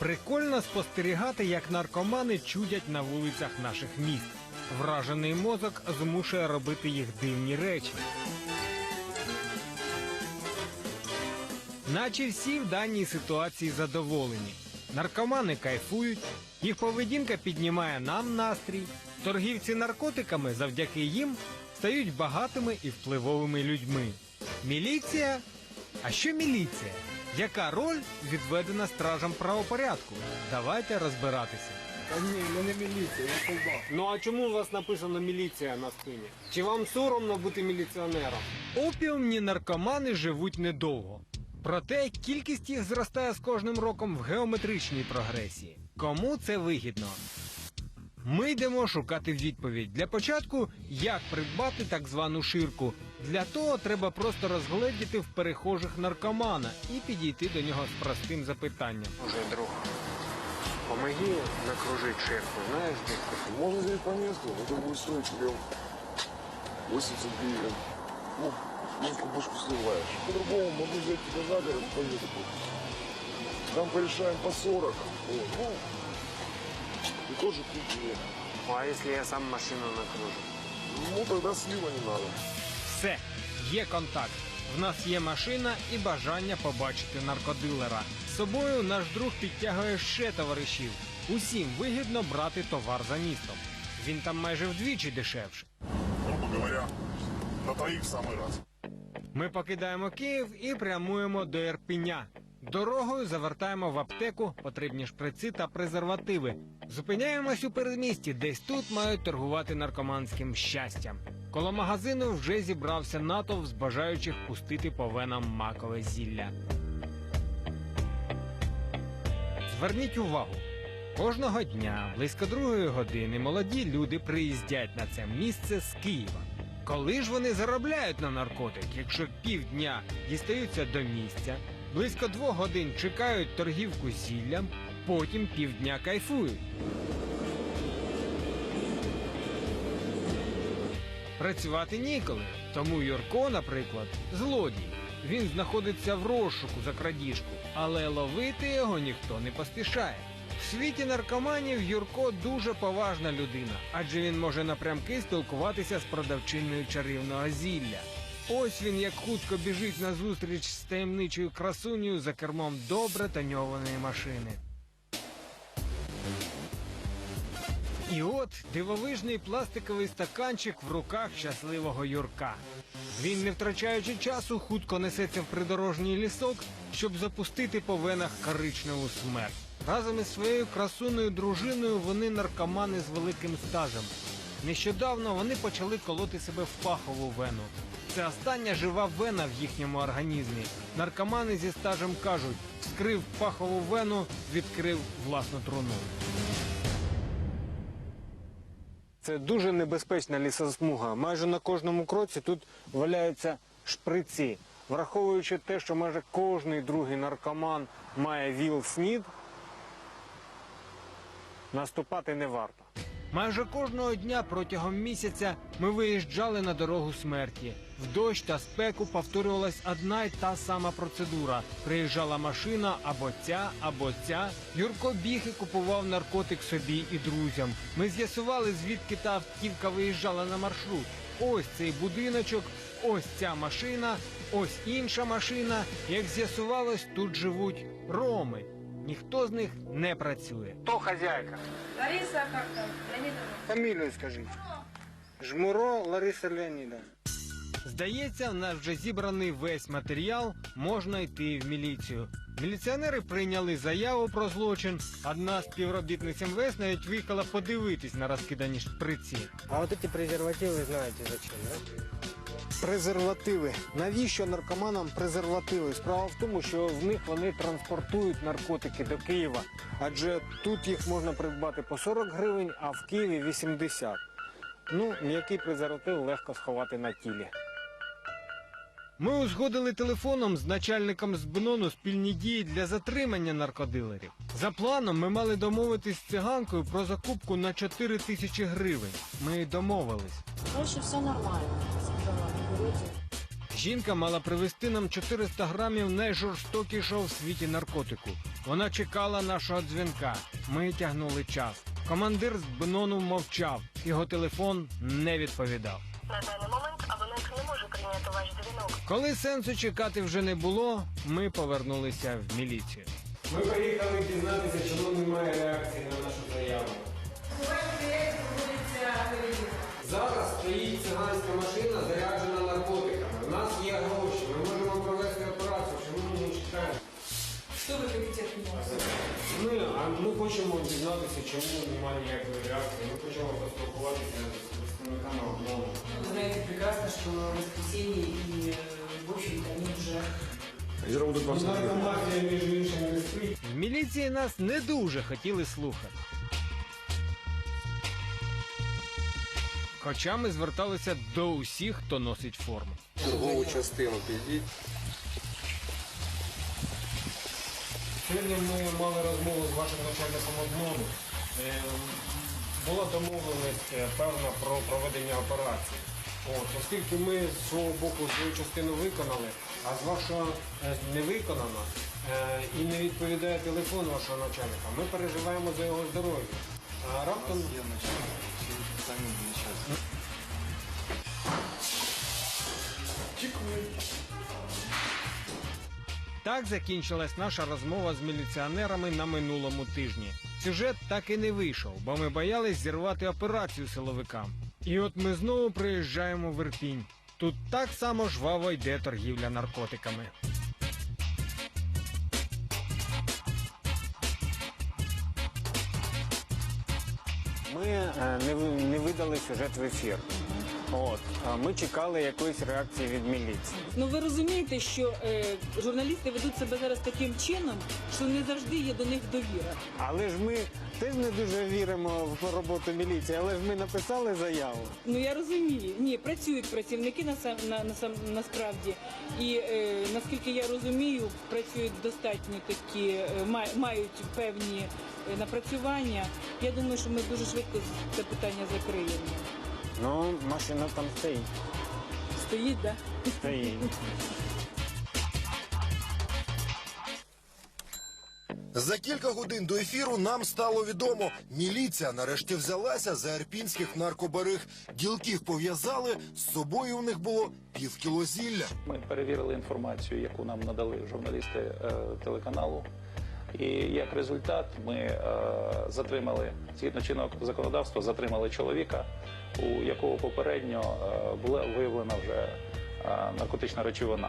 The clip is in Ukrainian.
Прикольно спостерігати, як наркомани чудять на вулицях наших міст. Вражений мозок змушує робити їх дивні речі. Наче всі в даній ситуації задоволені. Наркомани кайфують, їх поведінка піднімає нам настрій. Торгівці наркотиками завдяки їм стають багатими і впливовими людьми. Міліція? А що міліція? Яка роль відведена стражам правопорядку? Давайте розбиратися. Та ні, ми не міліція, я солдат. Ну а чому у вас написано міліція на спині? Чи вам соромно бути міліціонером? Опіумні наркомани живуть недовго. Проте кількість їх зростає з кожним роком в геометричній прогресії. Кому це вигідно? Ми йдемо шукати відповідь. Для початку, як придбати так звану ширку. Для того треба просто розгледіти в перехожих наркомана і підійти до нього з простим запитанням. Уже друг, помоги накружить шерку, знаешь, где Можно взять по месту, это будет стоить тебе 80 гривен. Ну, бушку сливаешь. По-другому могу взять тебя за город, поеду. Там порешаем по 40. Вот, ну, и тоже купили. Ну, а если я сам машину накружу? Ну, тогда слива не надо. Все, є контакт. В нас є машина і бажання побачити наркодилера. З собою наш друг підтягує ще товаришів. Усім вигідно брати товар за містом. Він там майже вдвічі дешевше. Грубо говоря, на троих в самый раз. Ми покидаємо Київ і прямуємо до Ірпеня. Дорогою завертаємо в аптеку потрібні шприци та презервативи. Зупиняємось у передмісті, десь тут мають торгувати наркоманським щастям. Коло магазину вже зібрався натовп з бажаючих пустити по венам макове зілля. Зверніть увагу. Кожного дня близько другої години молоді люди приїздять на це місце з Києва. Коли ж вони заробляють на наркотик, якщо півдня дістаються до місця, близько двох годин чекають торгівку зіллям, потім півдня кайфують. Працювати ніколи, тому Юрко, наприклад, злодій. Він знаходиться в розшуку за крадіжку, але ловити його ніхто не поспішає. В світі наркоманів Юрко дуже поважна людина, адже він може напрямки спілкуватися з продавчиною чарівного зілля. Ось він як хутко біжить на зустріч з таємничою красунею за кермом добре тоньованої машини. І от дивовижний пластиковий стаканчик в руках щасливого Юрка. Він, не втрачаючи часу, хутко несеться в придорожній лісок, щоб запустити по венах коричневу смерть. Разом із своєю красуною дружиною вони наркомани з великим стажем. Нещодавно вони почали колоти себе в пахову вену. Це остання жива вена в їхньому організмі. Наркомани зі стажем кажуть, вскрив пахову вену, відкрив власну труну. Це дуже небезпечна лісосмуга. Майже на кожному кроці тут валяються шприці. Враховуючи те, що майже кожний другий наркоман має ВІЛ-СНІД, наступати не варто. Майже кожного дня протягом місяця ми виїжджали на дорогу смерті. В дощ та спеку повторювалась одна й та сама процедура. Приїжджала машина або ця, або ця. Юрко біг і купував наркотик собі і друзям. Ми з'ясували, звідки та автівка виїжджала на маршрут. Ось цей будиночок, ось ця машина, ось інша машина. Як з'ясувалось, тут живуть роми. Ніхто з них не працює. Хто хазяйка? Лариса как. Фамілію скажіть. Жмуро Лариса Леонідовна. Здається, в нас вже зібраний весь матеріал, можна йти в міліцію. Міліціонери прийняли заяву про злочин. Одна з співробітниць МВС навіть виїхала подивитись на розкидані шприці. А вот эти презервативы знаете зачем, да? Презервативи. Навіщо наркоманам презервативи? Справа в тому, що в них вони транспортують наркотики до Києва. Адже тут їх можна придбати по 40 гривень, а в Києві 80. Ну, м'який презерватив легко сховати на тілі. Ми узгодили телефоном з начальником з БНОНу спільні дії для затримання наркодилерів. За планом ми мали домовитись з циганкою про закупку на 4 тисячі гривень. Ми домовились. Дальше все нормально. Жінка мала привезти нам 400 грамів найжорстокішого в світі наркотику. Вона чекала нашого дзвінка. Ми тягнули час. Командир з Бенону мовчав. Його телефон не відповідав. На даний момент ваш дзвінок. Коли сенсу чекати вже не було, ми повернулися в міліцію. Ми приїхали дізнатися, чому немає реакції на нашу заяву. Зараз стоїть циганська машина, заряджена наркотиками. У нас є гроші, ми можемо провести операцію, чому ми не чекаємо? Что вы хотите от него? Ми, а ми хочемо дізнатися, чому немає ніякої реакції. Ми хочемо поспілкуватися. Вы знаете прекрасно, что воскресенье и, э, в общем-то, они уже. В міліції нас не дуже хотіли слухати. Хоча ми зверталися до усіх, хто носить форму. Торгову частину підіть. Сьогодні ми мали розмову з вашим начальником одному. Була домовленість е, певна про проведення операції. От, оскільки ми з свого боку свою частину виконали, а з вашого е, не виконано е, і не відповідає телефон вашого начальника, ми переживаємо за його здоров'я. А раптом Так закінчилась наша розмова з міліціонерами на минулому тижні. Сюжет так і не вийшов, бо ми боялись зірвати операцію силовикам. І от ми знову приїжджаємо в Ірпінь. Тут так само жваво йде торгівля наркотиками. Ми е, не, не видали сюжет в ефір. От ми чекали якоїсь реакції від міліції. Ну ви розумієте, що е, журналісти ведуть себе зараз таким чином, що не завжди є до них довіра. Але ж ми теж не дуже віримо в роботу міліції, але ж ми написали заяву. Ну я розумію. Ні, працюють працівники на сам на, на сам насправді, і е, наскільки я розумію, працюють достатньо такі, е, мають певні е, напрацювання. Я думаю, що ми дуже швидко це питання закриємо. Ну, машина там стоїть. Стоїть, да? Стоїть. За кілька годин до ефіру нам стало відомо. Міліція нарешті взялася за ірпінських наркобариг. Ділків пов'язали, з собою у них було півкіло зілля. Ми перевірили інформацію, яку нам надали журналісти е, телеканалу. І як результат ми е, затримали згідно чинного законодавства, затримали чоловіка, у якого попередньо е, була виявлена вже е, наркотична речовина.